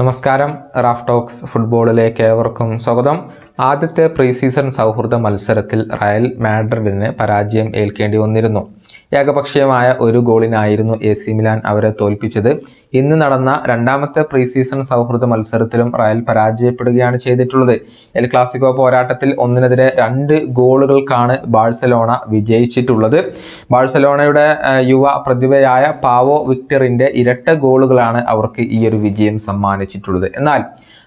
നമസ്കാരം. Raf talks ഫുട്ബോളിലേക്ക് ഏവർക്കും സ്വാഗതം. ആദ്യത്തെ പ്രീ സീസൺ സൗഹൃദ മത്സരത്തിൽ റയൽ മാഡ്രിഡിന് പരാജയം ഏൽക്കേണ്ടി വന്നിരുന്നു. ഏകപക്ഷീയമായ ഒരു ഗോളിനായിരുന്നു എ സി മിലാൻ അവരെ തോൽപ്പിച്ചത്. ഇന്ന് നടന്ന രണ്ടാമത്തെ പ്രീ സീസൺ സൗഹൃദ മത്സരത്തിലും റയൽ പരാജയപ്പെടുകയാണ് ചെയ്തിട്ടുള്ളത്. എൽ ക്ലാസിക്കോ പോരാട്ടത്തിൽ ഒന്നിനെതിരെ രണ്ട് ഗോളുകൾക്കാണ് ബാഴ്സലോണ വിജയിച്ചിട്ടുള്ളത്. ബാഴ്സലോണയുടെ യുവ പ്രതിഭയായ പാവോ വിക്ടറിന്റെ ഇരട്ട ഗോളുകളാണ് അവർക്ക് ഈ ഒരു വിജയം സമ്മാനിച്ചിട്ടുള്ളത്. എന്നാൽ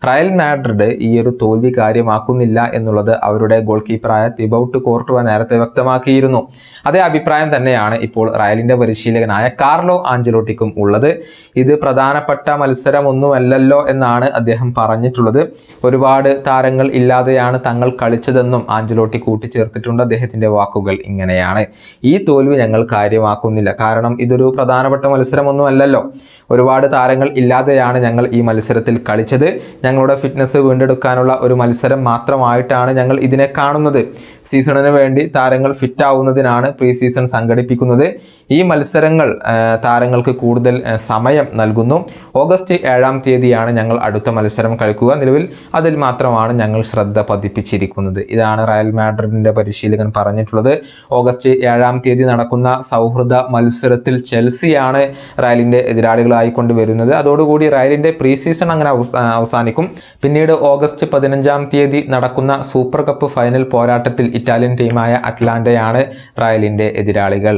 റയൽ മാഡ്രിഡ് ഈ ഒരു തോൽവി കാര്യമാക്കുന്നില്ല എന്നുള്ളത് അവരുടെ ഗോൾ കീപ്പറായ തിബൌട്ട് കോർട്ടുവ നേരത്തെ വ്യക്തമാക്കിയിരുന്നു. അതേ അഭിപ്രായം തന്നെയാണ് ഇപ്പോൾ റയലിന്റെ പരിശീലകനായ കാർലോ ആഞ്ചലോട്ടിക്കും ഉള്ളത്. ഇത് പ്രധാനപ്പെട്ട മത്സരമൊന്നുമല്ലല്ലോ എന്നാണ് അദ്ദേഹം പറഞ്ഞിട്ടുള്ളത്. ഒരുപാട് താരങ്ങൾ ഇല്ലാതെയാണ് തങ്ങൾ കളിച്ചതെന്നും ആഞ്ചലോട്ടി കൂട്ടിച്ചേർത്തിട്ടുണ്ട്. അദ്ദേഹത്തിന്റെ വാക്കുകൾ ഇങ്ങനെയാണ്. ഈ തോൽവി ഞങ്ങൾ കാര്യമാക്കുന്നില്ല. കാരണം ഇതൊരു പ്രധാനപ്പെട്ട മത്സരമൊന്നുമല്ലല്ലോ. ഒരുപാട് താരങ്ങൾ ഇല്ലാതെയാണ് ഞങ്ങൾ ഈ മത്സരത്തിൽ കളിച്ചത്. ഞങ്ങളുടെ ഫിറ്റ്നസ് വീണ്ടെടുക്കാനുള്ള ഒരു മത്സരം മാത്രമായിട്ടാണ് ഞങ്ങൾ ഇതിനെ കാണുന്നത്. സീസണിന് വേണ്ടി താരങ്ങൾ ഫിറ്റ് ആവുന്നതിനാണ് പ്രീ സീസൺ സംഘടിപ്പിക്കുന്നത്. ഈ മത്സരങ്ങൾ താരങ്ങൾക്ക് കൂടുതൽ സമയം നൽകുന്നു. ഓഗസ്റ്റ് ഏഴാം തീയതിയാണ് ഞങ്ങൾ അടുത്ത മത്സരം കളിക്കുക. നിലവിൽ അതിൽ മാത്രമാണ് ഞങ്ങൾ ശ്രദ്ധ പതിപ്പിച്ചിരിക്കുന്നത്. ഇതാണ് റയൽ മാഡ്രിഡിന്റെ പരിശീലകൻ പറഞ്ഞിട്ടുള്ളത്. ഓഗസ്റ്റ് ഏഴാം തീയതി നടക്കുന്ന സൗഹൃദ മത്സരത്തിൽ ചെൽസിയാണ് റയലിന്റെ എതിരാളികളായിക്കൊണ്ട് വരുന്നത് അതോടുകൂടി റയലിന്റെ പ്രീ സീസൺ അങ്ങനെ അവസാനിക്കും. പിന്നീട് ഓഗസ്റ്റ് പതിനഞ്ചാം തീയതി നടക്കുന്ന സൂപ്പർ കപ്പ് ഫൈനൽ പോരാട്ടത്തിൽ ഇറ്റാലിയൻ ടീമായ അറ്റ്ലാന്റയാണ് റയലിന്റെ എതിരാളികൾ.